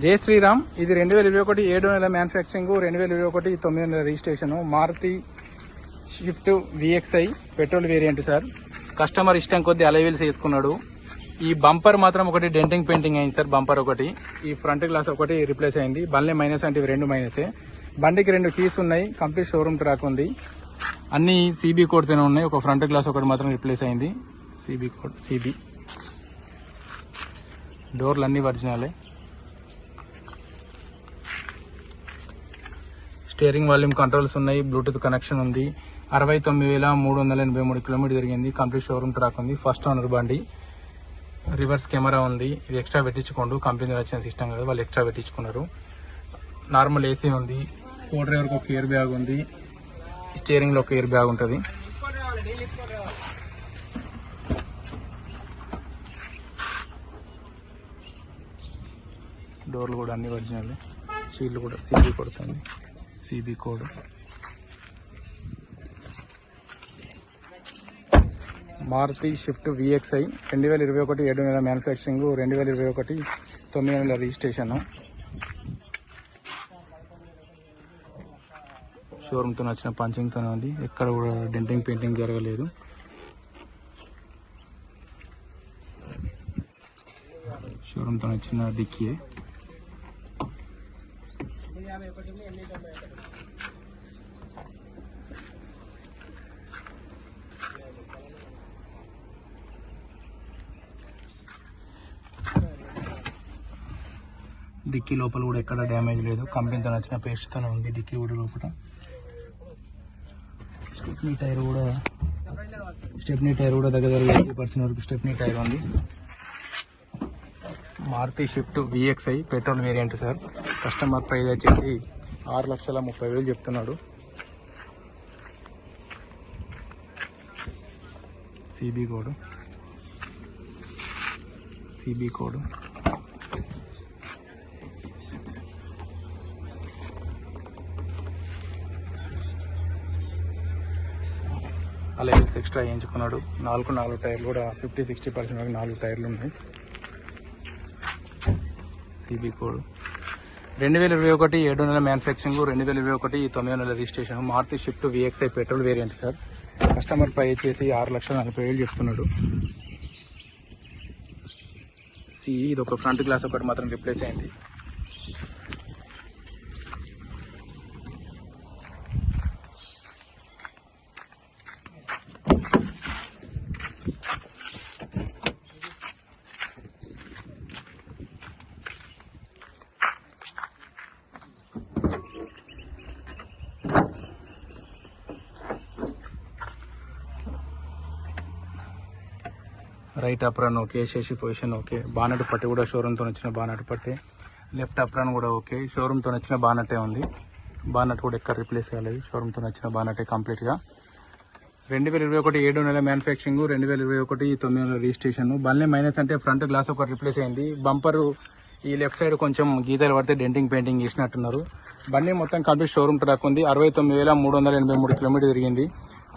జై శ్రీరామ్. ఇది రెండు వేల ఇరవై ఒకటి ఏడు నెల మ్యానుఫ్యాక్చరింగ్ రెండు వేల ఇరవై ఒకటి తొమ్మిది నెల registration. Maruti Swift VXi petrol variant sir. Customer ఇష్టం కొద్దీ అలైవెల్స్ వేసుకున్నాడు ఈ బంపర్ మాత్రం ఒకటి డెంటింగ్ పెయింటింగ్ అయింది సార్ బంపర్ ఒకటి. ఈ ఫ్రంట్ గ్లాస్ ఒకటి రిప్లేస్ అయింది. బండ్లే మైనస్ అంటే రెండు మైనసే. బండికి రెండు కీస్ ఉన్నాయి కంప్లీట్ షోరూమ్ ట్రాక్ ఉంది. అన్ని సీబీ కోడ్తోనే ఉన్నాయి. ఒక ఫ్రంట్ గ్లాస్ ఒకటి మాత్రం రిప్లేస్ అయింది. సీబీ కోడ్ సీబీ డోర్లు అన్నీ ఒరిజినలే. స్టీరింగ్ వాల్యూమ్ కంట్రోల్స్ ఉన్నాయి బ్లూటూత్ కనెక్షన్ ఉంది. అరవై తొమ్మిది వేల మూడు వందల ఎనభై మూడు కిలోమీటర్ తిరిగింది కంప్లీట్ షోరూమ్ ట్రాక్ ఉంది ఫస్ట్ ఓనర్ బండి. రివర్స్ కెమెరా ఉంది ఇది ఎక్స్ట్రా పెట్టించుకోండు కంపెనీ వచ్చిన సిస్టమ్ కదా వాళ్ళు ఎక్స్ట్రా పెట్టించుకున్నారు. నార్మల్ ఏసీ ఉంది కో డ్రైవర్కి ఒక ఇయర్ బ్యాగ్ ఉంది స్టీరింగ్లో ఒక ఇయర్ బ్యాగ్ ఉంటుంది. డోర్లు కూడా అన్ని ఒరిజినల్ సీట్లు కూడా సిబి కొడుతుంది. CB code. Maruti Swift VXi రెండు వేల ఇరవై ఒకటి ఏడు నెలల మ్యానుఫ్యాక్చరింగ్ రెండు వేల ఇరవై ఒకటి తొమ్మిది నెలల రిజిస్ట్రేషను. షోరూమ్తో వచ్చిన పంచింగ్తోనే ఉంది. ఎక్కడ కూడా డెంటింగ్ పెయింటింగ్ జరగలేదు. షోరూమ్తో వచ్చిన డిక్కీ డిక్కీ లోపల కూడా ఎక్కడ డ్యామేజ్ లేదు. కంపెనీతో నచ్చిన పేస్ట్తోనే ఉంది డిక్కీ కూడా లోపల. స్టెప్నీ టైర్ కూడా స్టెప్నీ టైర్ కూడా దగ్గర దగ్గర ఎయిటీ పర్సెంట్ వరకు స్టెప్నీ టైర్ ఉంది. Maruti Swift VXi petrol variant sir. Customer price వచ్చేసి ఆరు లక్షల ముప్పై వేలు చెప్తున్నాడు. సిబి కోడ్ సిబి కోడ్ అలాగే ఎక్స్ట్రా వేయించుకున్నాడు. నాలుగు నాలుగు టైర్లు కూడా ఫిఫ్టీ సిక్స్టీ పర్సెంట్ వరకు నాలుగు టైర్లు ఉన్నాయి. సిబి కోడ్ రెండు వేల ఇరవై ఒకటి ఏడు నెల మ్యానుఫ్యాక్చరింగ్ రెండు వేల ఇరవై ఒకటి తొమ్మిది నెలల registration Maruti Swift VXi petrol variant sir. Customer పై వచ్చేసి ఆరు లక్షల నలభై వేలు చెప్తున్నాడు సి ఇది ఒక ఫ్రంట్ గ్లాస్ ఒకటి మాత్రం రిప్లేస్ అయింది. రైట్ అప్రాన్ ఓకే శశి పొజిషన్ ఓకే. బానట్ పట్టి కూడా షోరూమ్తో వచ్చిన బానట్ పట్టి. Left apron okay okay. షోరూమ్తో వచ్చిన బానట్టే ఉంది. బానట్ కూడా ఎక్కడ రిప్లేస్ కాలేదు. షోరూమ్తో వచ్చిన బానట్టే కంప్లీట్గా రెండు వేల ఇరవై ఒకటి ఏడు నెల మ్యానుఫ్యాక్చరింగ్ రెండు వేల ఇరవై ఒకటి తొమ్మిది నెలల రిజిస్ట్రేషన్ బండ్లే మైనస్ అంటే ఫ్రంట్ గ్లాస్ ఒకటి రిప్లేస్ అయింది. బంపర్ ఈ లెఫ్ట్ సైడ్ కొంచెం గీతలు పడితే డెంటింగ్ పెయింటింగ్ చేసినట్టున్నారు. బండి మొత్తం కంప్లీట్ షోరూమ్ ట్రాక్ ఉంది. అరవై తొమ్మిది వేల మూడు వందల ఎనభై మూడు కిలోమీటర్ తిరిగింది.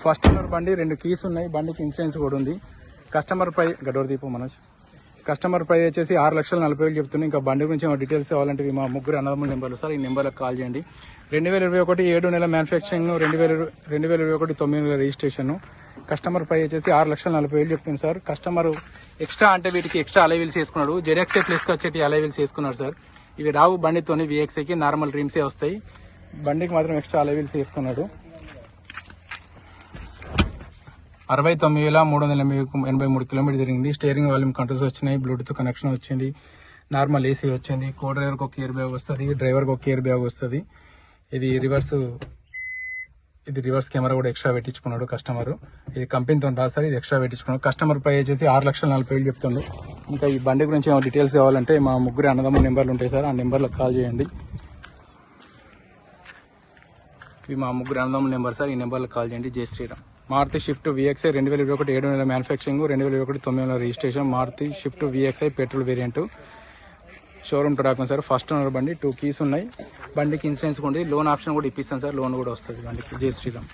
ఫస్ట్ ఓనర్ బండి రెండు కీస్ ఉన్నాయి. బండికి ఇన్సూరెన్స్ కూడా ఉంది. కస్టమర్ ప్రై గడోర్ దీపం మనోజ్. కస్టమర్ పై వచ్చేసి ఆరు లక్షల నలభై వేలు చెప్తున్నాయి. ఇంకా బండి గురించి ఏమైనా డీటెయిల్స్ కావాలంటే మా ముగ్గురు అన్నదమ్ముల నెంబర్లు. సార్ ఈ నెంబర్లకు కాల్ చేయండి. రెండు వేల ఇరవై ఒకటి ఏడు నెల మ్యానుఫ్యాక్చరింగ్ రెండు వేల రెండు వేల ఇరవై ఒకటి తొమ్మిది నెల రిజిస్ట్రేషన్. కస్టమర్ పై వచ్చేసి ఆరు లక్షల నలభై వేలు చెప్తుంది సార్. కస్టమర్ ఎక్స్ట్రా అంటే వీటికి ఎక్స్ట్రా అలైవిల్స్ వేసుకున్నాడు. జెడెక్సే ప్లస్కి వచ్చేటి అలైవిల్స్ వేసుకున్నాడు సార్. ఇవి రావు బండితోని విఎక్స్ఐకి నార్మల్ డ్రీమ్సే వస్తాయి. బండికి మాత్రం ఎక్స్ట్రా అలైవిల్స్ వేసుకున్నాడు. అరవై తొమ్మిది వేల మూడు వందల ఎనభై ఎనభై మూడు కిలోమీటర్ తిరిగింది స్టీరింగ్ వాల్యూమ్ కంట్రోల్స్ వచ్చినాయి. బ్లూటూత్ కనెక్షన్ వచ్చింది. నార్మల్ ఏసీ వచ్చింది. కో డ్రైవర్కి ఒక ఇయర్ బ్యాగ్ వస్తుంది. డ్రైవర్కి ఒక ఇయర్ బ్యాగ్ వస్తుంది. ఇది రివర్స్ ఇది రివర్స్ కెమెరా కూడా ఎక్స్ట్రా పెట్టించుకున్నాడు కస్టమర్ ఇది కంపెనీతో రాస్తారు ఇది ఎక్స్ట్రా పెట్టించుకున్నాడు. కస్టమర్ పై వచ్చేసి ఆరు లక్షల నలభై వేలు చెప్తుండు. ఇంకా ఈ బండి గురించి ఏమైనా డీటెయిల్స్ కావాలంటే మా ముగ్గురు అన్నదమ్మ నెంబర్లు ఉంటాయి సార్. ఆ నెంబర్లకు కాల్ చేయండి. ఇవి మా ముగ్గురు అన్నదమ్ముల నెంబర్ సార్. ఈ నెంబర్లకు కాల్ చేయండి. జై శ్రీరామ్. మారుతి షిఫ్ట్ విఎక్స్ఐ రెండు వేల ఇరవై ఒకటి ఏడు నెలల మ్యానుఫ్యాక్చరింగ్ రెండు వేల ఇరవై ఒకటి తొమ్మిది నెలల registration Maruti Swift VXi petrol variant. Showroom document sir first owner బండి టూ కీస్ ఉన్నాయి. బండికి ఇన్సూరెన్స్ ఉండి ఉంది. లోన్ ఆప్షన్ కూడా ఇప్పిస్తాను సార్ లోన్ కూడా వస్తుంది బండికి. జై శ్రీరామ్.